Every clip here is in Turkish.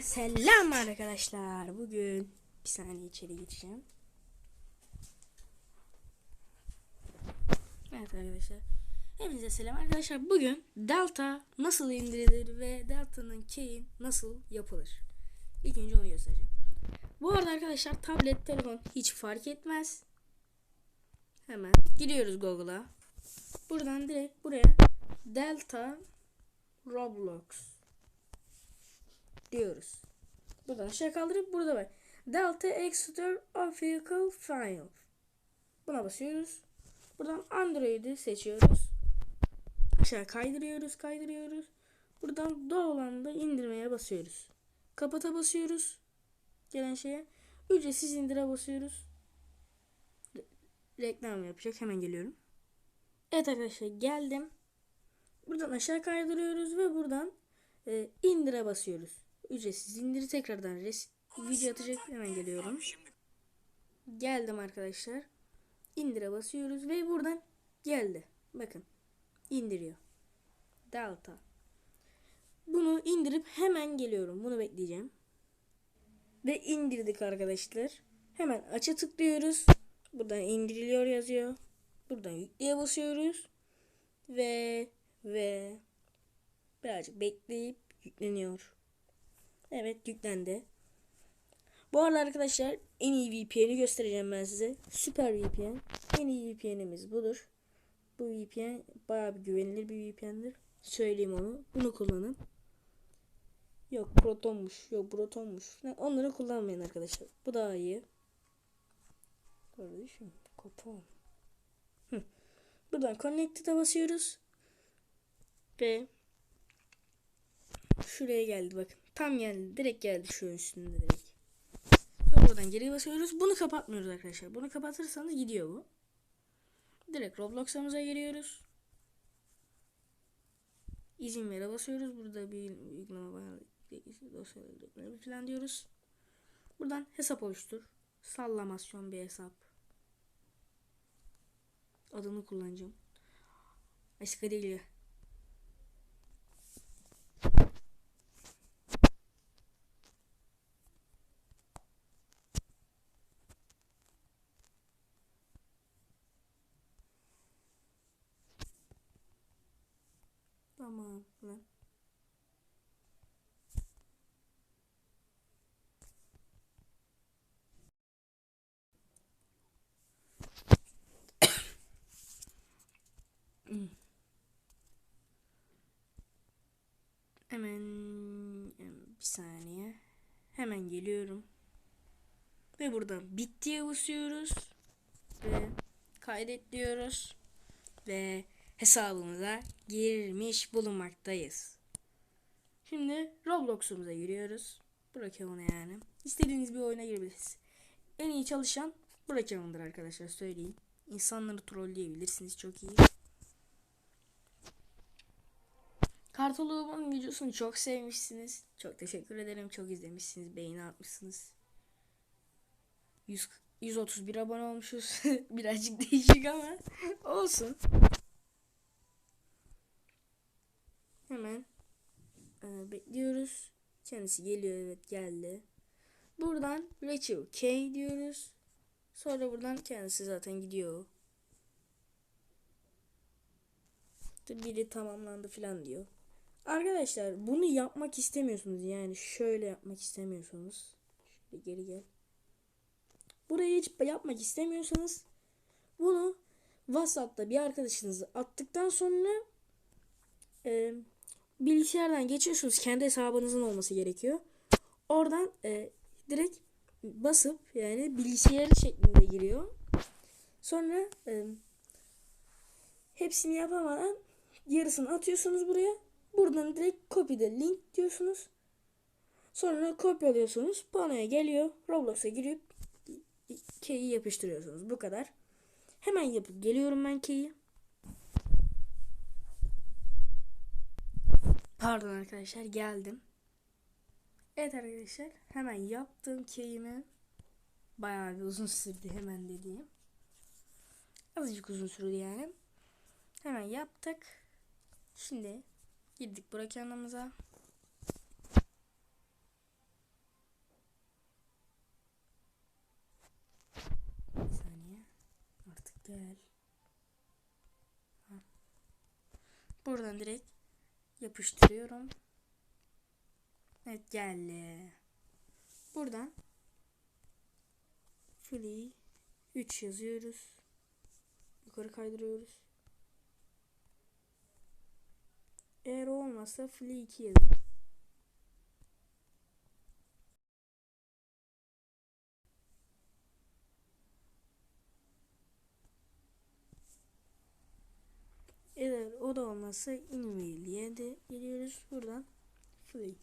Selam arkadaşlar. Bugün bir saniye içeri geçeceğim. Evet arkadaşlar. Hepinize selam arkadaşlar. Bugün Delta nasıl indirilir ve Delta'nın key'in nasıl yapılır? İlk önce onu göstereceğim. Bu arada arkadaşlar tablet, telefon hiç fark etmez. Hemen giriyoruz Google'a. Buradan direkt buraya Delta Roblox diyoruz. Buradan aşağı kaldırıp burada var. Delta Exeter of Vehicle File. Buna basıyoruz. Buradan Android'i seçiyoruz. Aşağı kaydırıyoruz, kaydırıyoruz. Buradan doğal da indirmeye basıyoruz. Kapata basıyoruz. Gelen şeye. Ücretsiz indire basıyoruz. Re- reklam yapacak. Hemen geliyorum. Evet arkadaşlar geldim. Buradan aşağı kaydırıyoruz ve buradan e, indire basıyoruz. Ücretsiz indiri tekrardan res video atacak hemen geliyorum. Geldim arkadaşlar. İndire basıyoruz ve buradan geldi. Bakın indiriyor. Delta. Bunu indirip hemen geliyorum. Bunu bekleyeceğim. Ve indirdik arkadaşlar. Hemen aça tıklıyoruz. Buradan indiriliyor yazıyor. Buradan yükleye basıyoruz. Ve ve birazcık bekleyip yükleniyor. Evet yüklendi. Bu arada arkadaşlar en iyi VPN'i göstereceğim ben size. Süper VPN. En iyi VPN'imiz budur. Bu VPN bayağı bir güvenilir bir VPN'dir. Söyleyeyim onu. Bunu kullanın. Yok Proton'muş. Yok Proton'muş. Onları kullanmayın arkadaşlar. Bu daha iyi. Kardeşim kapan. Buradan Connected'a basıyoruz. Ve şuraya geldi bakın. Tam geldi. Direkt geldi şu üstünde direkt. Sonra buradan geri basıyoruz. Bunu kapatmıyoruz arkadaşlar. Bunu kapatırsanız gidiyor bu. Direkt Roblox'ımıza giriyoruz. İzin vere basıyoruz. Burada bir uygulama var. Falan diyoruz. Buradan hesap oluştur. Sallamasyon bir hesap. Adını kullanacağım. Başka değil ya. Tamam lan. Hemen bir saniye. Hemen geliyorum. Ve buradan bittiye basıyoruz. Ve kaydet diyoruz. Ve hesabımıza girmiş bulunmaktayız. Şimdi Roblox'umuza giriyoruz. Bırakalım yani. İstediğiniz bir oyuna girebilirsiniz. En iyi çalışan bırakalımdır arkadaşlar söyleyeyim. İnsanları trolleyebilirsiniz çok iyi. Kartoluğumun videosunu çok sevmişsiniz. Çok teşekkür ederim. Çok izlemişsiniz. Beğeni atmışsınız. 100, 131 abone olmuşuz. Birazcık değişik ama olsun. Hemen e, bekliyoruz. Kendisi geliyor evet geldi. Buradan Rachel K diyoruz. Sonra buradan kendisi zaten gidiyor. Biri tamamlandı falan diyor. Arkadaşlar bunu yapmak istemiyorsunuz yani şöyle yapmak istemiyorsunuz. Şöyle geri gel. Burayı hiç yapmak istemiyorsanız bunu WhatsApp'ta bir arkadaşınızı attıktan sonra e, bilgisayardan geçiyorsunuz. Kendi hesabınızın olması gerekiyor. Oradan e, direkt basıp yani bilgisayar şeklinde giriyor. Sonra e, hepsini yapamadan yarısını atıyorsunuz buraya. Buradan direkt copy'de link diyorsunuz. Sonra kopyalıyorsunuz. Panoya geliyor. Roblox'a girip key'i yapıştırıyorsunuz. Bu kadar. Hemen yapıp geliyorum ben key'i. Pardon arkadaşlar geldim. Evet arkadaşlar hemen yaptığım keyimi bayağı bir uzun sürdü hemen dediğim. Azıcık uzun sürdü yani. Hemen yaptık. Şimdi girdik Burak yanımıza. Bir saniye. Artık gel. Ha. Buradan direkt yapıştırıyorum. Evet geldi. Buradan free 3 yazıyoruz. Yukarı kaydırıyoruz. Eğer olmazsa free 2 yazın. Eğer o da olmazsa geliyoruz. Buradan free.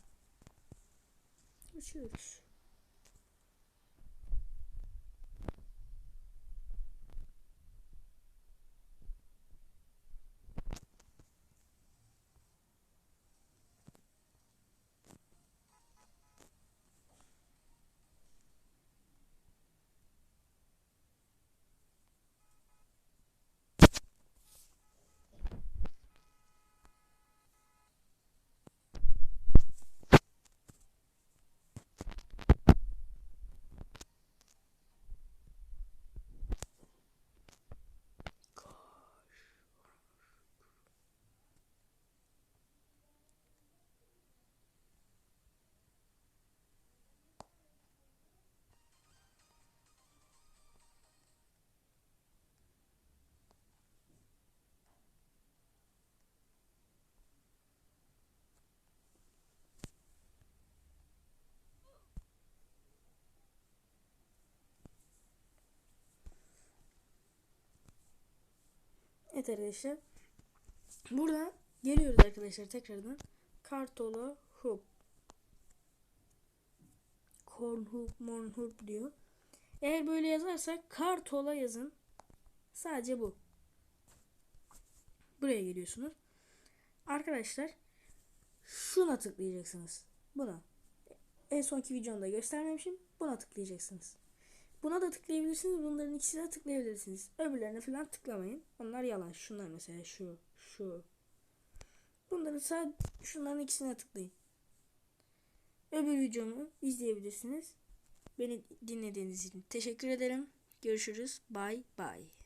Uçuyoruz. Evet arkadaşlar. Burada geliyoruz arkadaşlar tekrardan. Kartola hoop. Corn hoop, morn hoop diyor. Eğer böyle yazarsak kartola yazın. Sadece bu. Buraya geliyorsunuz. Arkadaşlar şuna tıklayacaksınız. Buna. En sonki videomda göstermemişim. Buna tıklayacaksınız. Buna da tıklayabilirsiniz. Bunların ikisine tıklayabilirsiniz. Öbürlerine falan tıklamayın. Onlar yalan. Şunlar mesela şu, şu. Bunları sadece şunların ikisine tıklayın. Öbür videomu izleyebilirsiniz. Beni dinlediğiniz için teşekkür ederim. Görüşürüz. Bye bye.